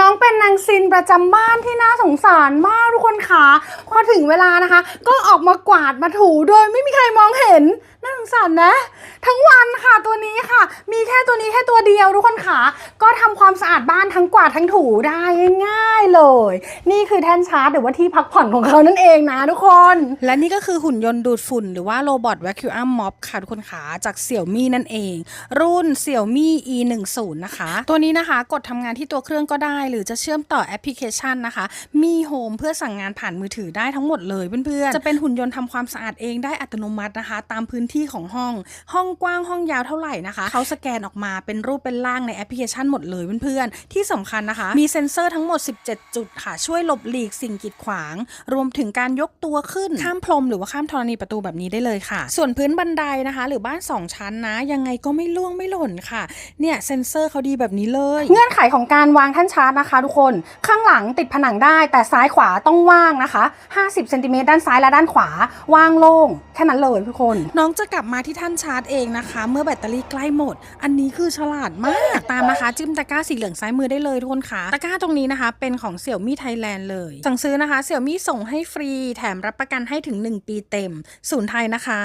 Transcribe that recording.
น้องเป็นนางซินประจำบ้านที่น่าสงสารมากทุกคนค่ะพอถึงเวลานะคะ ก็ออกมากวาดมาถูโดยไม่มีใครมองเห็นน่าสงสารนะ ทั้งวันค่ะตัวนี้ค่ะ มีแค่ตัวนี้แค่ตัวเดียวทุกคนค่ะก็ทำความสะอาดบ้านทั้งกวาดทั้งถูได้ง่าย เลย นี่คือแท่นชาร์จหรือว่าที่พักผ่อนของเขานั่นเองนะทุกคน และนี่ก็คือหุ่นยนต์ดูดฝุ่นหรือว่าโรบอทแวคิวอัมม็อบค่ะทุกคนขาจากเสี่ยวมี่นั่นเอง รุ่นเสี่ยวมี่ e 1 0นะคะ ตัวนี้นะคะกดทำงานที่ตัวเครื่องก็ได้ หรือจะเชื่อมต่อแอปพลิเคชันนะคะ มีโฮมเพื่อสั่งงานผ่านมือถือได้ทั้งหมดเลยเพื่อนๆ จะเป็นหุ่นยนต์ทำความสะอาดเองได้อัตโนมัตินะคะ ตามพื้นที่ของห้อง ห้องกว้างห้องยาวเท่าไหร่นะคะ เขาสแกนออกมาเป็นรูปเป็นร่างในแอปพลิเคชันหมดเลยเพื่อนๆ ที่สำคัญนะคะ มีเซ็นเซอร์ทั้งหมด 17จุดค่ะ ช่วยหลบหลีกสิ่งกีดขวาง รวมถึงการยกตัวขึ้น ข้ามพรมหรือว่าข้ามธรณีประตูแบบนี้ได้เลยค่ะ ส่วนพื้นบันไดนะคะ หรือบ้าน 2 ชั้นนะ ยังไงก็ไม่ล่วงไม่หล่นค่ะ เนี่ยเซ็นเซอร์เขาดีแบบนี้เลย เงื่อนไขของการวางแท่านชาร์จนะคะ ทุกคน ข้างหลังติดผนังได้ แต่ซ้ายขวาต้องว่างนะคะ 50เซนติเมตรด้านซ้ายและด้านขวา ว่างโล่งแค่นั้นเลยทุกคน น้องจะกลับมาที่ท่านชาร์จเองนะคะ เมื่อแบตเตอรี่ใกล้หมด อันนี้คือฉลาดมากตามนะคะ จิ้มตะกร้าสีเหลืองซ้ายมือได้เลยทุกคนค่ะ ตะกร้าตรงนี้นะคะ เป็นของเสี่ยวมี่ไทยแลนด์เลย สั่งซื้อนะคะเสี่ยวมี่ส่งให้ฟรี แถมรับประกันให้ถึง 1 ปีเต็ม ศูนย์ไทยนะคะ